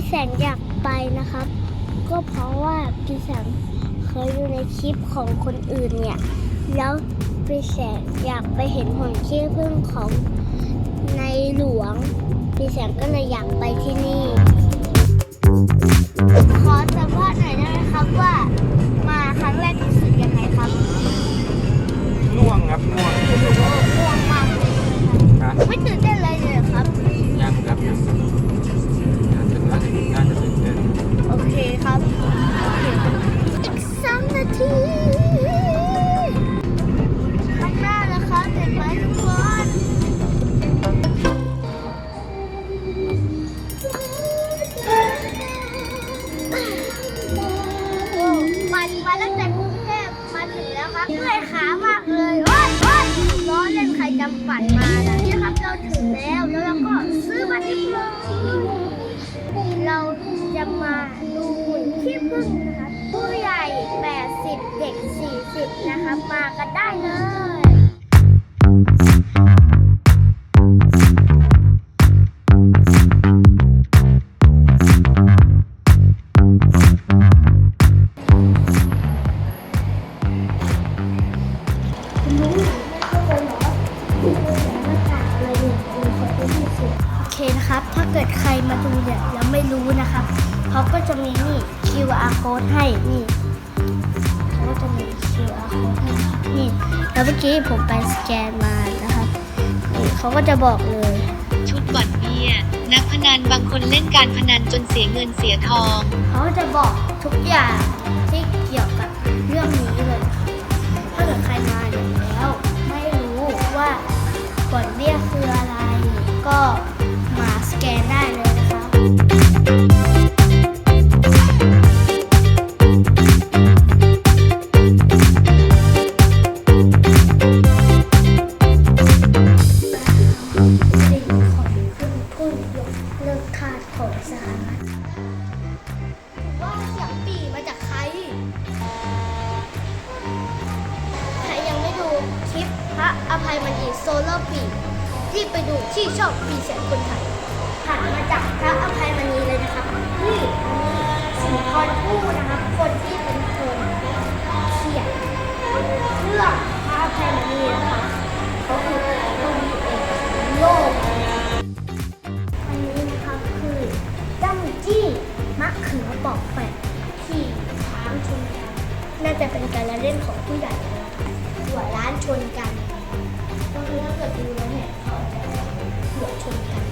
ปีแสงอยากไปนะครับ ก็เพราะว่าปีแสงเคยดูในคลิปของคนอื่นเนี่ย แล้วปีแสงอยากไปเห็นหุ่นขี้ผึ้งของในหลวงปีแสงก็เลยอยากไปที่นี่ ขอสัมภาษณ์หน่อยได้ไหมครับว่า ถึงแล้วครับเมื่อยขามากเลยโอ้ยโอ้ยล้อเล่นใครจำปั่นมานะนี่ครับเราถึงแล้วแล้วเราก็ซื้อมาที่เร้อเราจะมาดูหุ่นขี้ผึ้งนะคะผู้ใหญ่แบบ โอเคนะครับ ถ้าเกิดใครมาดูเนี่ยแล้วไม่รู้นะครับเขาก็จะมีนี่ QR code ให้นี่เขาก็จะมี QR code ให้นี่แล้วเมื่อกี้ผมไปสแกนมานะครับนี่เขาก็จะบอกเลย ชุดบ่อนเบียร์นักพนันบางคนเล่นการพนันจนเสียเงินเสียทอง เขาจะบอกทุกอย่างที่เกี่ยวกับเรื่องนี้เลยค่ะถ้าเกิดใครมาอยู่แล้ว ไม่รู้ว่าก่อนเบี้ยคืออะไร ยมณีโซโลปีที่ไปดูที่ชองปีเสียงคนไทยผ่านมาจากพระอภัยมณีเลยนะครับนี่สีพรผู้นะครับ คนที่เป็นคนเขียนเรื่องพระอภัยมณีนะครับก็คือคนนี้เองโลกอันนี้นะครับคือดั้งจี้มะเขือปอกแปะที่ช้างชนกันน่าจะเป็นการเล่นของผู้ใหญ่นะครับหัวล้านชนกัน ก็คือถ้าเกิดดูแล้วเนี่ยเขาจะหัวชนกัน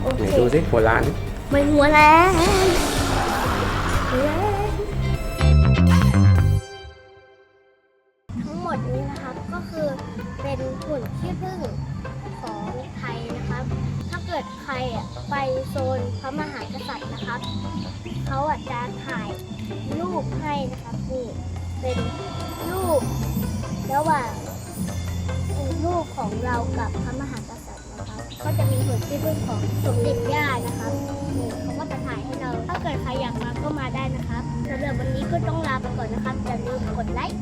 โอไหนเคดูสิหัวล้านไม่หัวแล้วทั้งหมดนี้นะครับก็คือเป็นหุ่นขี้ผึ้งของไทยนะครับ ถ้าเกิดใครอะไปโซนพระมหากษัตริย์นะครับ เขาอาจจะถ่ายรูปให้นะครับนี่เป็นรูประหว่าง รูกของเรากับพระมหากษัตริย์นะครับก็จะมีหุ่นที่พึ่งของสมเด็จย่านะครับนี่เขาก็จะถ่ายให้เรา ถ้าเกิดใครอยากมาก็มาได้นะครับสำหรับวันนี้ก็ต้องลาไปก่อนนะครับอย่าลืมกดไลค์